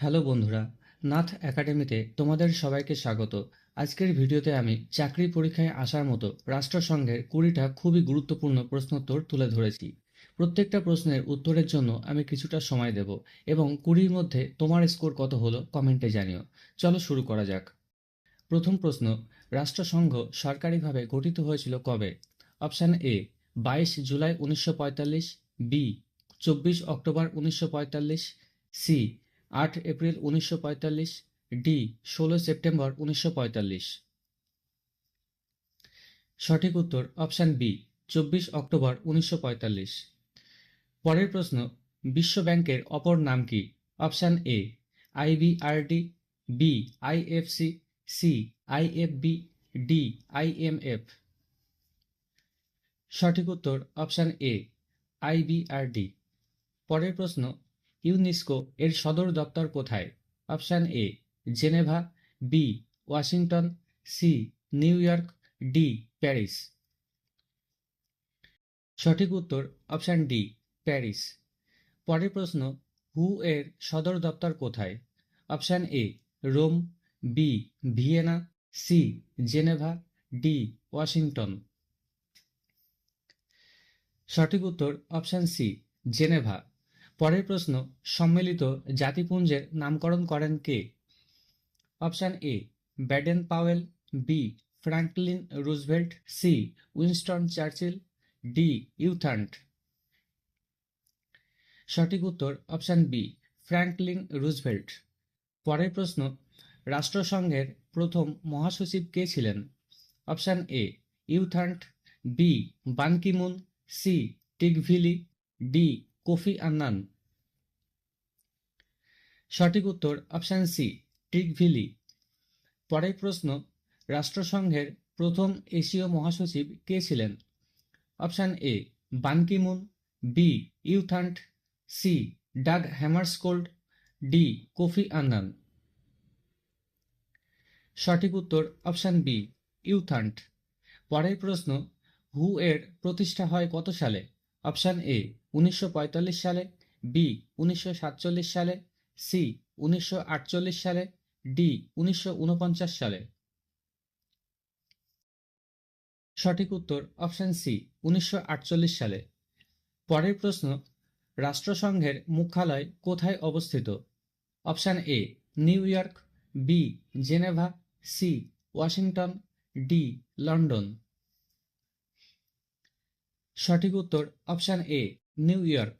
Hello বন্ধুরা, নাথ একাডেমিতে তোমাদের সবাইকে স্বাগত। আজকের ভিডিওতে আমি চাকরি পরীক্ষায় আসার মতো রাষ্ট্রসংঘের কুড়িটা খুবই গুরুত্বপূর্ণ প্রশ্নোত্তর তুলে ধরেছি। প্রত্যেকটা প্রশ্নের উত্তরের জন্য আমি কিছুটা সময় দেব এবং কুড়ির মধ্যে তোমার স্কোর কত হলো কমেন্টে জানিও। চলো শুরু করা যাক। প্রথম প্রশ্ন, রাষ্ট্রসংঘ সরকারিভাবে গঠিত হয়েছিল কবে? অপশান এ, বাইশ জুলাই উনিশশো পঁয়তাল্লিশ, বি, চব্বিশ অক্টোবর উনিশশো পঁয়তাল্লিশ, সি আট এপ্রিল উনিশশো পঁয়তাল্লিশ, ডি ষোলো সেপ্টেম্বর উনিশশো পঁয়তাল্লিশ। সঠিক উত্তর, অপশান বি, চব্বিশ অক্টোবর উনিশশো পঁয়তাল্লিশ। পরের প্রশ্ন বিশ্ব ব্যাংকের অপর নাম কি? Option A, IBRD, B IFC, C IFB, D IMF. সঠিক উত্তর, অপশান এ, আইবিআরডি। পরের প্রশ্ন ইউনেস্কো এর সদর দপ্তর কোথায়? Option A, Geneva, B, Washington, C, New York, D, Paris. সঠিক উত্তর, অপশান ডি, প্যারিস। পরের প্রশ্ন, হু এর সদর দপ্তর কোথায়? Option A, Rome, B, Vienna, C, Geneva, D, Washington. সঠিক উত্তর, অপশান সি, জেনেভা। পরের প্রশ্ন, সম্মিলিত জাতিপুঞ্জের নামকরণ করেন কে? Option A, Baden Powell B Franklin Roosevelt C Winston Churchill D U Thant. সঠিক উত্তর, অপশান বি ফ্র্যাঙ্কলিন রুজভেল্ট। পরের প্রশ্ন, রাষ্ট্রসংঘের প্রথম মহাসচিব কে ছিলেন? Option A U Thant B Ban Ki moon C Trygve Lie D Kofi Annan. সঠিক উত্তর অপশান সি, টিকভিলি। পরের প্রশ্ন, রাষ্ট্রসংঘের প্রথম এশীয় মহাসচিব কে ছিলেন? Option A Ban Ki moon B U Thant C, Dag Hammarskjold, D, Kofi Annan. সঠিক উত্তর অপশান বি ইউথান্ট পরের প্রশ্ন, হু এর প্রতিষ্ঠা হয় কত সালে? অপশান এ, উনিশশো পঁয়তাল্লিশ সালে, বি, উনিশশো সাতচল্লিশ সালে সি উনিশশো আটচল্লিশ সালে, ডি উনিশশো ঊনপঞ্চাশ সালে। সঠিক উত্তর অপশান সি উনিশশো আটচল্লিশ সালে। পরের প্রশ্ন, রাষ্ট্রসংঘের মুখ্যালয় কোথায় অবস্থিত? Option A, New York, B Geneva, C Washington, D London. সঠিক উত্তর অপশান এ, নিউ ইয়র্ক।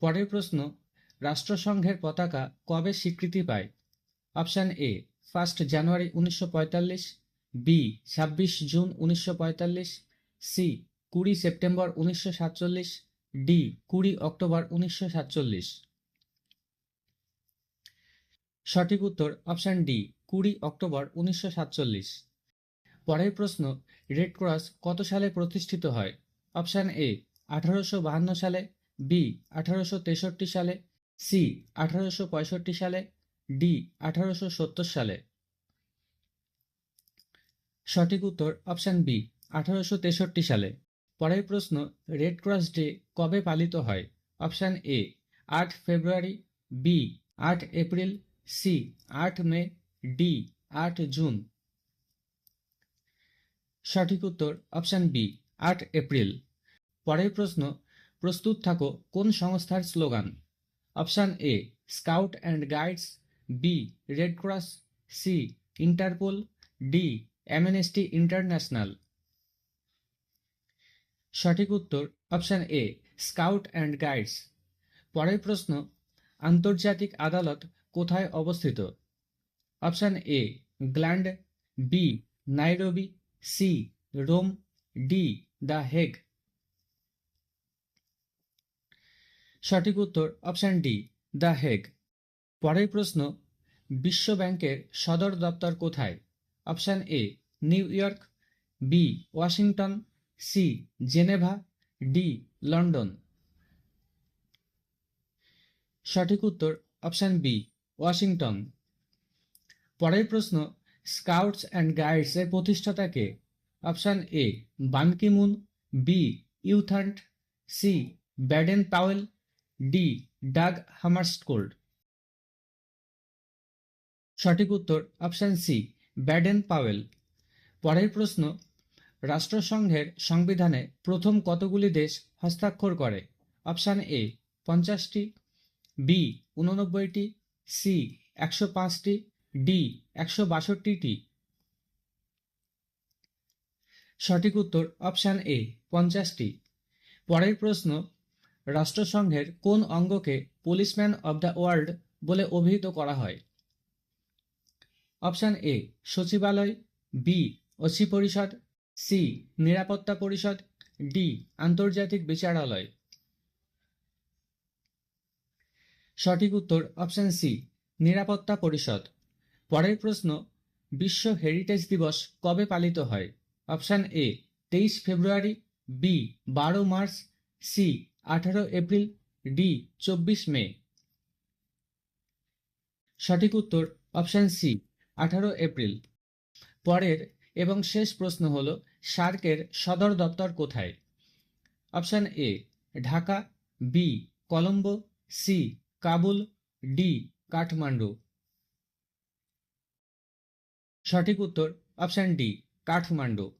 পরের প্রশ্ন রাষ্ট্রসংঘের পতাকা কবে স্বীকৃতি পায়? অপশান এ, ফার্স্ট জানুয়ারি উনিশশো পঁয়তাল্লিশ, বি, ছাব্বিশ জুন উনিশশো পঁয়তাল্লিশ, সি, কুড়ি সেপ্টেম্বর উনিশশো সাতচল্লিশ, ডি, কুড়ি অক্টোবর উনিশশো সাতচল্লিশ। সঠিক উত্তর অপশান ডি, কুড়ি অক্টোবর উনিশশো সাতচল্লিশ। পরের প্রশ্ন, রেড ক্রস কত সালে প্রতিষ্ঠিত হয়? অপশান এ, আঠারোশো বাহান্ন সালে, বি, আঠারোশো তেষট্টি সালে সি, আঠারোশো পঁয়ষট্টি সালে, ডি, আঠারোশো সত্তর সালে। সঠিক উত্তর, অপশান বি, আঠারোশো তেষট্টি সালে। পরের প্রশ্ন, রেড ক্রস ডে কবে পালিত হয়? অপশান এ, আট ফেব্রুয়ারি, বি, আট এপ্রিল, সি, আট মে, ডি, আট জুন। সঠিক উত্তর, অপশান বি, আট এপ্রিল। পরের প্রশ্ন, প্রস্তুত থাকো কোন সংস্থার slogan? Option A scout and guides B red cross C Interpol D Amnesty International সঠিক উত্তর option A scout and guides পরের প্রশ্ন, আন্তর্জাতিক আদালত কোথায় অবস্থিত? Option A England B Nairobi C Rome D the Hague সঠিক উত্তর অপশান ডি দ্য হেগ পরের প্রশ্ন বিশ্ব ব্যাংকের সদর দপ্তর কোথায়? Option A New York B Washington C Geneva D London সঠিক উত্তর অপশান বি ওয়াশিংটন পরের প্রশ্ন স্কাউটস অ্যান্ড গাইডস এর প্রতিষ্ঠাতা কে? Option A Ban Ki moon B U Thant C Baden Powell D Dag Hammarskjold সঠিক উত্তর অপশান সি ব্যাডেন পাওয়েল পরের প্রশ্ন, রাষ্ট্রসংঘের সংবিধানে প্রথম কতগুলি দেশ হস্তাক্ষর করে? অপশান এ পঞ্চাশটি। বি উননব্বইটি সি একশো পাঁচটি। ডি একশো বাষট্টিটি। সঠিক উত্তর অপশান এ পঞ্চাশটি। পরের প্রশ্ন রাষ্ট্রসংঘের কোন অঙ্গকে পুলিশম্যান অব দ্য ওয়ার্ল্ড বলে অভিহিত করা হয়? অপশান এ, সচিবালয়, বি, ওসি পরিষদ, সি, নিরাপত্তা পরিষদ, ডি, আন্তর্জাতিক বিচারালয়। সঠিক উত্তর অপশান সি, নিরাপত্তা পরিষদ। পরের প্রশ্ন, বিশ্ব হেরিটেজ দিবস কবে পালিত হয়? অপশান এ, তেইশ ফেব্রুয়ারি, বি, বারো মার্চ, সি আঠারো এপ্রিল, ডি, চব্বিশ মে। সঠিক উত্তর, অপশান সি, আঠারো এপ্রিল। পরের এবং শেষ প্রশ্ন হল, সার্কের সদর দপ্তর কোথায়? Option A, Dhaka, B, Colombo, C, Kabul, D, Kathmandu. সঠিক উত্তর, অপশান ডি, কাঠমান্ডু।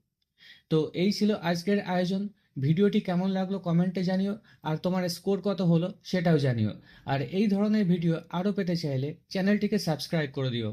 তো এই ছিল আজকের আয়োজন। ভিডিওটি কেমন লাগল কমেন্টে জানিও, আর তোমার স্কোর কত হলো সেটাও জানিও। আর এই ধরনের ভিডিও আরও পেতে চাইলে চ্যানেলটিকে সাবস্ক্রাইব করে দিও।